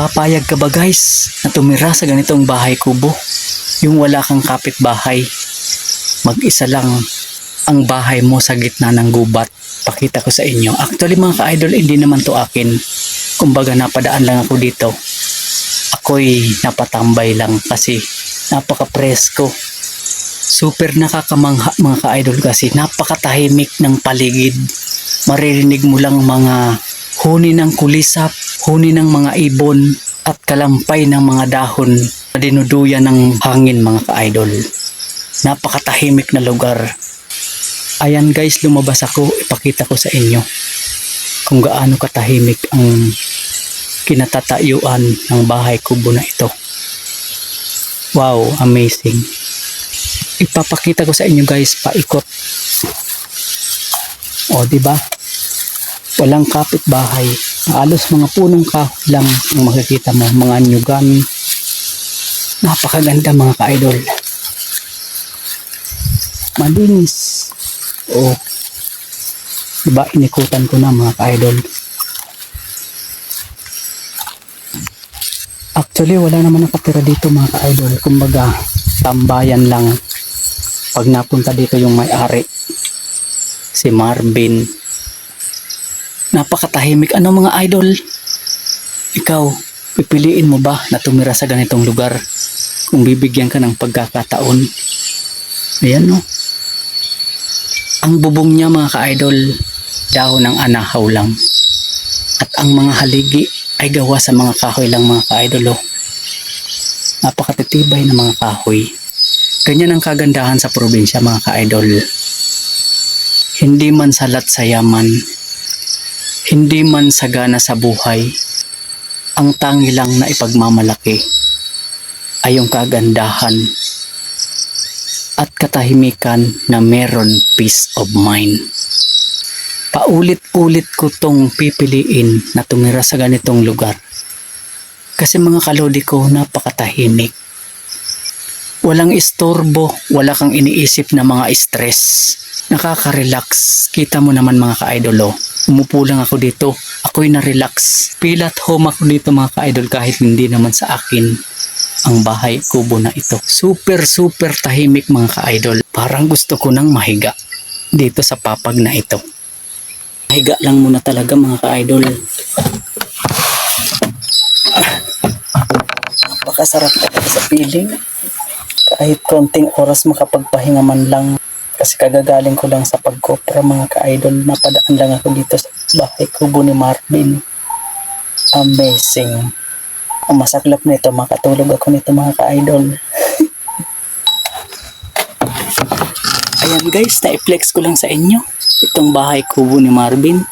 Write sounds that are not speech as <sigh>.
Papayag ka ba guys na tumira sa ganitong bahay kubo? Yung wala kang kapitbahay. Mag-isa lang ang bahay mo sa gitna ng gubat. Pakita ko sa inyo. Actually mga ka-idol, hindi naman to akin. Kumbaga napadaan lang ako dito. Ako'y napatambay lang kasi napaka-presko. Super nakakamanghak mga ka-idol kasi napakatahimik ng paligid. Maririnig mo lang mga huni ng kulisap, huni ng mga ibon, at kalampay ng mga dahon na dinuduyan ng hangin mga ka-idol. Napakatahimik na lugar. Ayan guys, lumabas ako, ipakita ko sa inyo kung gaano katahimik ang kinatatayuan ng bahay kubo na ito. Wow, amazing. Ipapakita ko sa inyo guys, paikot. O, di ba? Walang kapitbahay. Halos mga punong kahoy lang ang makikita mo, mga nyugan. Napakaganda mga ka-idol. Malinis. O, diba inikutan ko na mga ka-idol. Actually, wala naman nakatira dito mga ka-idol. Kumbaga, tambayan lang. Pag napunta dito yung may-ari, si Marvin. Napakatahimik. Ano mga idol? Ikaw, pipiliin mo ba na tumira sa ganitong lugar kung bibigyan ka ng pagkakataon? Ayan no. Ang bubong niya mga ka-idol, dahon ng anahaw lang. At ang mga haligi ay gawa sa mga kahoy lang mga ka-idol. Oh. Napakatitibay na mga kahoy. Ganyan ang kagandahan sa probinsya mga ka-idol. Hindi man salat sa yaman, hindi man sagana sa buhay, ang tangi lang na ipagmamalaki ay yung kagandahan at katahimikan na meron peace of mind. Paulit-ulit ko tong pipiliin na tumira sa ganitong lugar. Kasi mga kalodi ko napakatahimik. Walang istorbo, wala kang iniisip na mga stress. Nakaka-relax. Kita mo naman mga ka-idolo. Umupo lang ako dito. Ako'y na-relax. Feel at home ako dito mga ka-idol kahit hindi naman sa akin ang bahay kubo na ito. Super super tahimik mga ka-idol. Parang gusto ko nang mahiga dito sa papag na ito. Mahiga lang muna talaga mga ka-idol. Napakasarap talaga sa feeling kahit konting oras makapagpahinga man lang kasi kagagaling ko lang sa pagkopra mga ka-idol napadaan lang ako dito sa bahay kubo ni Marvin. Amazing. Ang masaklap nito makatulog ako nito mga ka-idol. <laughs> Ayan guys na-flex ko lang sa inyo itong bahay kubo ni Marvin